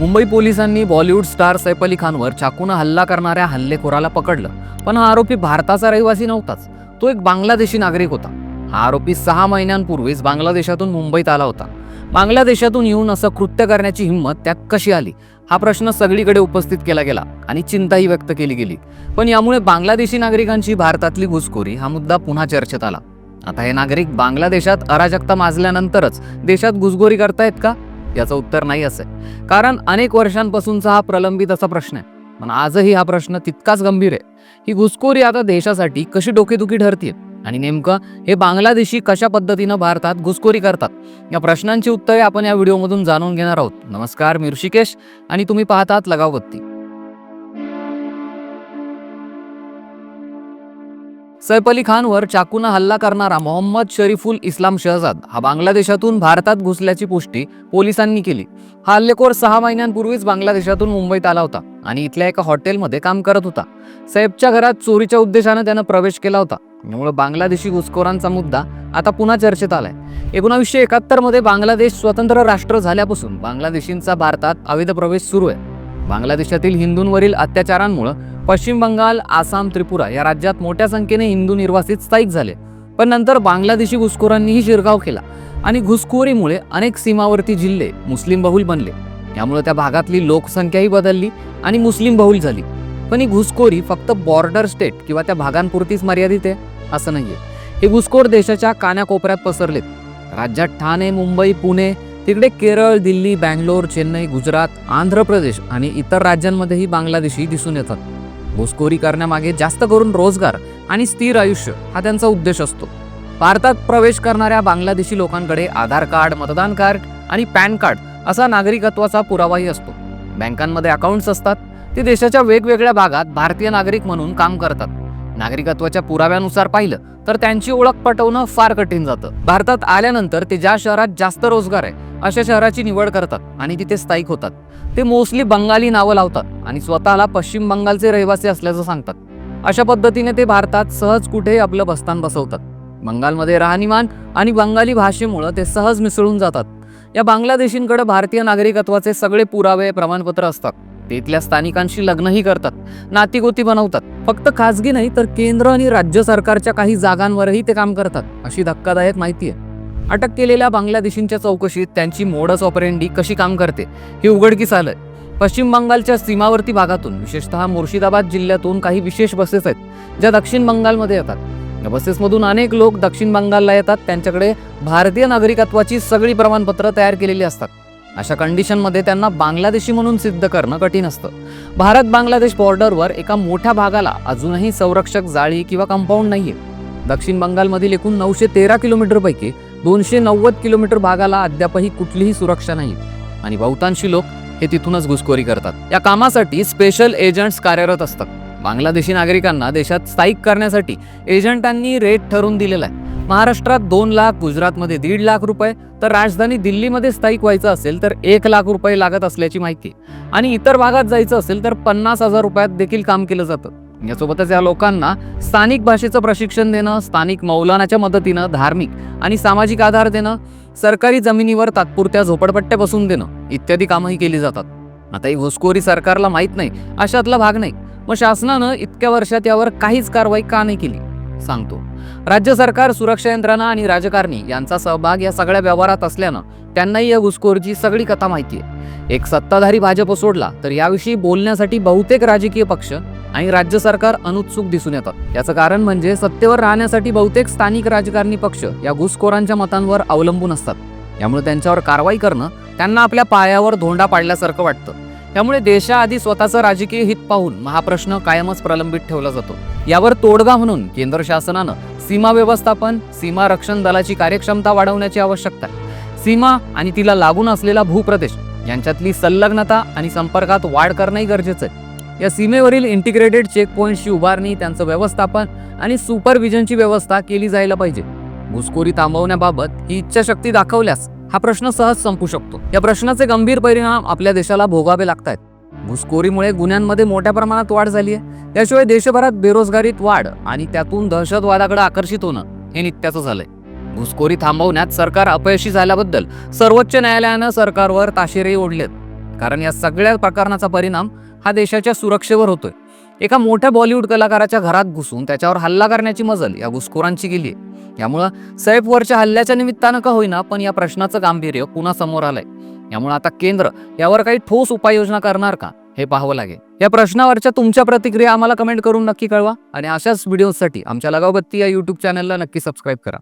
मुंबई पोलिसांनी Bollywood star Saif Ali खानवर चाकून हल्ला करणाऱ्या हल्लेखोराला पकडलं. पण हा आरोपी भारताचा रहिवासी नव्हताच. तो एक बांगलादेशी नागरिक होता. हा आरोपी सहा महिन्यांपूर्वीच बांगलादेशातून मुंबईत आला होता. बांगलादेशातून येऊन असं कृत्य करण्याची हिंमत त्यात कशी आली? हा प्रश्न सगळीकडे उपस्थित केला गेला आणि चिंताही व्यक्त केली गेली. पण यामुळे बांगलादेशी नागरिकांची भारतातली घुसखोरी हा मुद्दा पुन्हा चर्चेत आला. आता हे नागरिक बांगलादेशात अराजकता माजल्यानंतरच देशात घुसखोरी करतायत का? याचं उत्तर नाही असं. कारण अनेक वर्षांपासूनचा हा प्रलंबित असा प्रश्न आहे. पण आजही हा प्रश्न तितकाच गंभीर आहे. ही घुसखोरी आता देशासाठी कशी डोकेदुखी ठरते आणि नेमकं हे बांगलादेशी कशा पद्धतीनं भारतात घुसखोरी करतात? या प्रश्नांची उत्तरे आपण या व्हिडिओमधून जाणून घेणार आहोत. नमस्कार मी ऋषिकेश आणि तुम्ही पाहतात लगावबत्ती. सैफ अली खानवर चाकून हल्ला करणारा मोहम्मद शरीफुल इस्लाम शहजाद हा बांगलादेशातून भारतात घुसल्याची पुष्टी पोलिसांनी केली. हा हल्लेखोर सहा महिन्यांपूर्वीच बांगलादेशातून मुंबईत आला होता आणि इथल्या एका हॉटेलमध्ये काम करत होता. सैफच्या घरात चोरीच्या उद्देशानं त्यानं प्रवेश केला होता. त्यामुळे बांगलादेशी घुसखोरांचा मुद्दा आता पुन्हा चर्चेत आलाय. एकोणावीसशे एकाहत्तरमध्ये बांगलादेश स्वतंत्र राष्ट्र झाल्यापासून बांगलादेशींचा भारतात अवैध प्रवेश सुरू आहे. बांगलादेशातील हिंदूंवरील अत्याचारांमुळे पश्चिम बंगाल आसाम त्रिपुरा या राज्यात मोठ्या संख्येने हिंदू निर्वासित स्थायिक झाले. पण नंतर बांगलादेशी घुसखोरांनीही शिरगाव केला आणि घुसखोरीमुळे अनेक सीमावर्ती जिल्हे मुस्लिम बहुल बनले. यामुळे त्या भागातली लोकसंख्याही बदलली आणि मुस्लिम बहुल झाली. पण ही घुसखोरी फक्त बॉर्डर स्टेट किंवा त्या भागांपुरतीच मर्यादित आहे असं नाहीये. हे घुसखोर देशाच्या कानाकोपऱ्यात पसरलेत. राज्यात ठाणे मुंबई पुणे तिकडे केरळ दिल्ली बँगलोर चेन्नई गुजरात आंध्र प्रदेश आणि इतर राज्यांमध्येही बांगलादेशी दिसून येतात. घुसखोरी करण्यामागे जास्त करून रोजगार आणि स्थिर आयुष्य हा त्यांचा उद्देश असतो. भारतात प्रवेश करणाऱ्या बांगलादेशी लोकांकडे आधार कार्ड मतदान कार्ड आणि पॅन कार्ड असा नागरिकत्वाचा पुरावाही असतो. बँकांमध्ये अकाउंट्स असतात. ते देशाच्या वेगवेगळ्या भागात भारतीय नागरिक म्हणून काम करतात. नागरिकत्वाच्या पुराव्यानुसार पाहिलं तर त्यांची ओळख पटवणं फार कठीण जातं. भारतात आल्यानंतर ते ज्या शहरात जास्त रोजगार आहे अशा शहराची निवड करतात आणि तिथे स्थायिक होतात. ते मोस्टली बंगाली नावं लावतात आणि स्वतःला पश्चिम बंगालचे रहिवासी असल्याचं सांगतात. अशा पद्धतीने ते भारतात सहज कुठेही आपलं बस्तान बसवतात. बंगालमध्ये राहणीमान आणि बंगाली भाषेमुळं ते सहज मिसळून जातात. या बांगलादेशींकडे भारतीय नागरिकत्वाचे सगळे पुरावे प्रमाणपत्र असतात. ते इथल्या स्थानिकांशी लग्नही करतात नातीगोती बनवतात. फक्त खासगी नाही तर केंद्र आणि राज्य सरकारच्या काही जागांवरही ते काम करतात अशी धक्कादायक माहिती आहे. अटक केलेल्या बांगलादेशींच्या चौकशीत त्यांची मोडस ऑपरेंडी कशी काम करते हे उघडकीस आलंय. पश्चिम बंगालच्या सीमावर्ती भागातून विशेषतः मुर्शिदाबाद जिल्ह्यातून काही विशेष बसेस आहेत ज्या दक्षिण बंगालमध्ये येतात. या बसेसमधून अनेक लोक दक्षिण बंगालला येतात त्यांच्याकडे भारतीय नागरिकत्वाची सगळी प्रमाणपत्र तयार केलेली असतात. अशा कंडिशनमध्ये त्यांना बांगलादेशी म्हणून सिद्ध करणं कठीण असतं. भारत बांगलादेश बॉर्डरवर एका मोठ्या भागाला अजूनही संरक्षक जाळी किंवा कंपाऊंड नाहीये. दक्षिण बंगालमधील एकूण नऊशे तेरा किलोमीटरपैकी दोनशे नव्वद किलोमीटर भागाला अद्यापही कुठलीही सुरक्षा नाही. आणि बहुतांशी लोक हे तिथूनच घुसखोरी करतात. या कामासाठी स्पेशल एजंट्स कार्यरत असतात. बांगलादेशी नागरिकांना देशात स्थायिक करण्यासाठी एजंटांनी रेट ठरवून दिलेला आहे. महाराष्ट्रात दोन लाख गुजरातमध्ये दीड लाख रुपये तर राजधानी दिल्लीमध्ये स्थायिक व्हायचं असेल तर एक लाख रुपये लागत असल्याची माहिती. आहे. आणि इतर भागात जायचं असेल तर पन्नास हजार रुपयात देखील काम केलं जातं. यासोबतच या लोकांना स्थानिक भाषेचं प्रशिक्षण देणं स्थानिक मौलानाच्या मदतीनं धार्मिक आणि सामाजिक आधार देणं सरकारी जमिनीवर तात्पुरत्या झोपडपट्ट्या बसून देणं इत्यादी कामंही केली जातात. आता ही घुसखोरी सरकारला माहीत नाही अशातला भाग नाही. मग शासनानं इतक्या वर्षात यावर काहीच कारवाई का नाही केली? सांगतो. राज्य सरकार सुरक्षा यंत्रणा आणि राजकारणी यांचा सहभाग या सगळ्या व्यवहारात असल्यानं त्यांनाही या घुसखोरची सगळी कथा माहिती आहे. एक सत्ताधारी भाजप सोडला तर याविषयी बोलण्यासाठी बहुतेक राजकीय पक्ष आणि राज्य सरकार अनुत्सुक दिसून येतात याचं कारण म्हणजे सत्तेवर राहण्यासाठी बहुतेक स्थानिक राजकारणी पक्ष या घुसखोरांच्या मतांवर अवलंबून असतात. त्यामुळे त्यांच्यावर कारवाई करणं त्यांना आपल्या पायावर धोंडा पाडल्यासारखं वाटतं. त्यामुळे देशाआधी स्वतःचं राजकीय हित पाहून हा प्रश्न कायमच प्रलंबित ठेवला जातो. यावर तोडगा म्हणून केंद्र शासनानं सीमा व्यवस्थापन सीमा रक्षण दलाची कार्यक्षमता वाढवण्याची आवश्यकता आहे. सीमा आणि तिला लागून असलेला भूप्रदेश यांच्यातली संलग्नता आणि संपर्कात वाढ करणंही गरजेचं आहे. या सीमेवरील इंटिग्रेटेड चेकपॉईंटची उभारणी त्यांचं व्यवस्थापन आणि सुपरविजनची व्यवस्था केली जायला पाहिजे. घुसखोरी थांबवण्याबाबत ही इच्छाशक्ती दाखवल्यास हा प्रश्न सहज संपू शकतो. या प्रश्नाचे गंभीर परिणाम आपल्या देशाला भोगावे लागत आहेत घुसखोरीमुळे गुन्ह्यांमध्ये मोठ्या प्रमाणात वाढ झाली आहे त्याशिवाय देशभरात बेरोजगारीत वाढ आणि त्यातून दहशतवादाकडे आकर्षित होणं हे नित्याचं झालंय. घुसखोरी थांबवण्यात सरकार अपयशी झाल्याबद्दल सर्वोच्च न्यायालयानं सरकारवर ताशेरे ओढलेत. कारण या सगळ्या प्रकरणाचा परिणाम हा देशाच्या सुरक्षेवर होतोय. एका मोठ्या बॉलिवूड कलाकाराच्या घरात घुसून त्याच्यावर हल्ला करण्याची मजल या घुसखोरांची गेली यामुळं सैफवरच्या हल्ल्याच्या निमित्तानं का होईना पण या प्रश्नाचं गांभीर्य पुन्हा समोर आलंय? यामुळे आता केंद्र यावर काही ठोस उपाययोजना करणार का हे पाहावं लागेल. या प्रश्नावरच्या तुमच्या प्रतिक्रिया आम्हाला कमेंट करून नक्की कळवा. आणि अशाच व्हिडिओसाठी आमच्या लगावबत्ती या युट्यूब चॅनलला नक्की सबस्क्राईब करा.